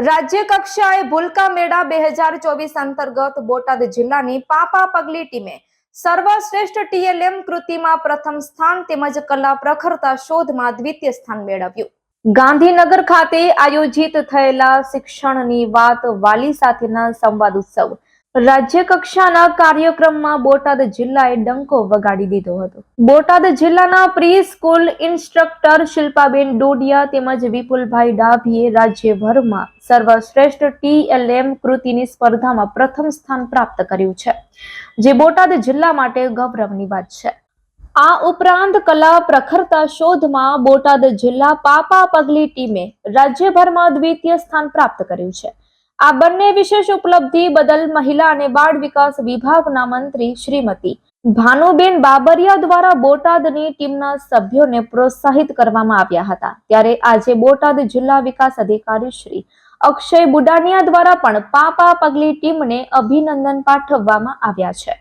રાજ્ય કક્ષાએ ભૂલકા મેળા બે હજાર ચોવીસ અંતર્ગત બોટાદ જિલ્લાની પાપા પગલી ટીમે સર્વશ્રેષ્ઠ ટીએલએમ કૃતિમાં પ્રથમ સ્થાન તેમજ કલા પ્રખરતા શોધમાં દ્વિતીય સ્થાન મેળવ્યું. ગાંધીનગર ખાતે આયોજિત થયેલા શિક્ષણની વાત વાલી સાથેના સંવાદ ઉત્સવ રાજ્ય કક્ષાના કાર્યક્રમમાં બોટાદ જિલ્લાએ ડંકો વગાડી દીધો હતો. બોટાદ જિલ્લાના pre school instructor Shilpaben Dodiya તેમજ વિપુલભાઈ ડાભીએ રાજ્યભરમાં સર્વશ્રેષ્ઠ ટીએલએમ કૃતિની સ્પર્ધામાં પ્રથમ સ્થાન પ્રાપ્ત કર્યું છે, જે બોટાદ જિલ્લા માટે ગૌરવની વાત છે. આ ઉપરાંત કલા પ્રખરતા શોધમાં બોટાદ જિલ્લા પાપા પગલી ટીમે રાજ્યભરમાં દ્વિતીય સ્થાન પ્રાપ્ત કર્યું છે આ બંને વિશેષ ઉપલબ્ધિ બદલ મહિલા અને બાળ વિકાસ વિભાગના મંત્રી શ્રીમતી ભાનુબેન બાબરિયા દ્વારા બોટાદની ટીમના સભ્યોને પ્રોત્સાહિત કરવામાં આવ્યા હતા. ત્યારે આજે બોટાદ જિલ્લા વિકાસ અધિકારી શ્રી અક્ષય બુડાનિયા દ્વારા પણ પાપા પગલી ટીમને અભિનંદન પાઠવવામાં આવ્યા છે.